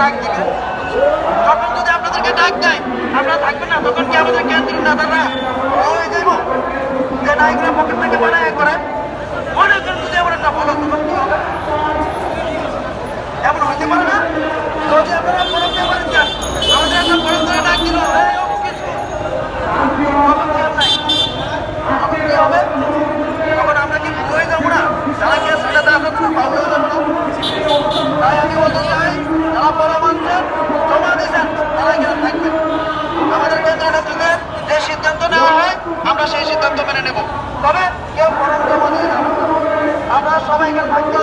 ডাক দিবে। যখন যদি আপনাদেরকে ডাক দেয়, আপনারা থাকবেন না, তখন কি আমাদের ক্যান্টিন নেতারা ওই যাইব যে নায়করা পকেট থেকে বানায় করে মনে যদি আমার একটা ফলো তখন কি হবে? এমন হইতে পারে না? যদি আপনারা ফরম দিয়ে পারেন যান আমাদের একটা ফরম ধরে ডাক দিল এই অমুক কিছু তখন কি আর নাই তখন কি হবে তখন আমরা কি ভুল হয়ে যাব না যারা কি সেটা তারা আপনার ভালো হয়ে যাব না তাই আমি বলতে চাই যারা ফরম আনছেন জমা দিয়েছেন তারা কেন থাকবেন আমাদের কেন্দ্র থেকে যে সিদ্ধান্ত নেওয়া হয় আমরা সেই সিদ্ধান্ত মেনে নেব তবে কেউ যাবেন না। আমরা সবাইকে থাকতে